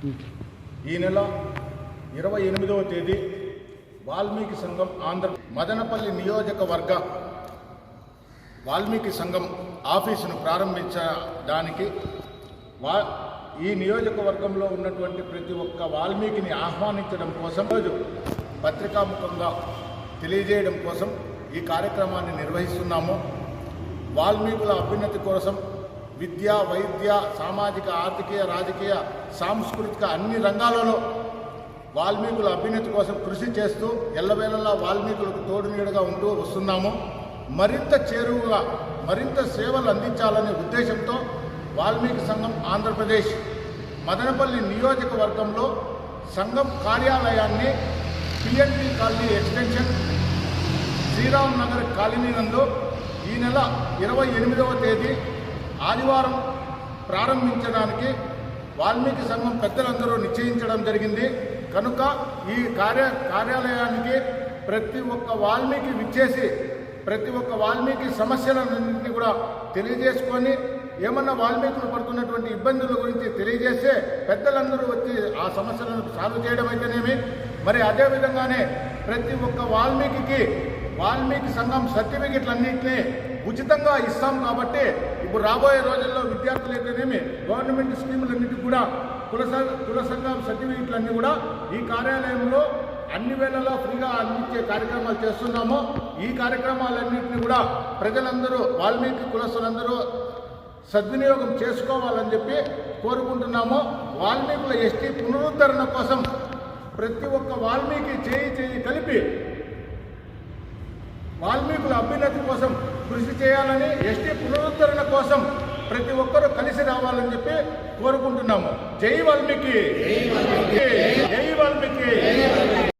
ఈ నెల ఇరవై ఎనిమిదవ తేదీ వాల్మీకి సంఘం ఆంధ్ర మదనపల్లి నియోజకవర్గ వాల్మీకి సంఘం ఆఫీసును ప్రారంభించడానికి వా ఈ నియోజకవర్గంలో ఉన్నటువంటి ప్రతి ఒక్క వాల్మీకిని ఆహ్వానించడం కోసం రోజు పత్రికాముఖంగా తెలియజేయడం కోసం ఈ కార్యక్రమాన్ని నిర్వహిస్తున్నాము. వాల్మీకుల అభ్యున్నతి కోసం విద్య వైద్య సామాజిక ఆర్థిక రాజకీయ సాంస్కృతిక అన్ని రంగాలలో వాల్మీకుల అభ్యున్నతి కోసం కృషి చేస్తూ ఎల్లవేళలా వాల్మీకులకు తోడు నీడగా ఉంటూ వస్తున్నాము. మరింత చేరువుగా మరింత సేవలు అందించాలనే ఉద్దేశంతో వాల్మీకి సంఘం ఆంధ్రప్రదేశ్ మదనపల్లి నియోజకవర్గంలో సంఘం కార్యాలయాన్ని PNP colony extension Sriram Nagar colony నందు ఈ నెల ఇరవై ఎనిమిదవ తేదీ ఆదివారం ప్రారంభించడానికి వాల్మీకి సంఘం పెద్దలందరూ నిశ్చయించడం జరిగింది. కనుక ఈ కార్య కార్యాలయానికి ప్రతి ఒక్క వాల్మీకి విచ్చేసి ప్రతి ఒక్క వాల్మీకి సమస్యలన్నింటినీ కూడా తెలియజేసుకొని ఏమన్నా వాల్మీకులు పడుతున్నటువంటి ఇబ్బందుల గురించి తెలియజేస్తే పెద్దలందరూ వచ్చి ఆ సమస్యలను సాల్వ్ చేయడం అయితేనేమి. మరి అదేవిధంగానే ప్రతి ఒక్క వాల్మీకి వాల్మీకి సంఘం సర్టిఫికెట్లన్నింటినీ ఉచితంగా ఇస్తాం కాబట్టి ఇప్పుడు రాబోయే రోజుల్లో విద్యార్థులు అయితేనేమి గవర్నమెంట్ స్కీములన్నింటికి కూడా కుల కుల సంఘం సర్టిఫికెట్లన్నీ కూడా ఈ కార్యాలయంలో అన్ని వేళల్లో ఫ్రీగా అందించే కార్యక్రమాలు చేస్తున్నాము. ఈ కార్యక్రమాలన్నింటినీ కూడా ప్రజలందరూ వాల్మీకి కులస్తులందరూ సద్వినియోగం చేసుకోవాలని చెప్పి కోరుకుంటున్నాము. వాల్మీకుల ఎస్టీ పునరుద్ధరణ కోసం ప్రతి ఒక్క వాల్మీకి చేయి చేయి కలిపి వాల్మీకుల అభ్యున్నతి కోసం కృషి చేయాలని ఎస్టీ పునరుద్ధరణ కోసం ప్రతి ఒక్కరూ కలిసి రావాలని చెప్పి కోరుకుంటున్నాము. జై వాల్మీకి!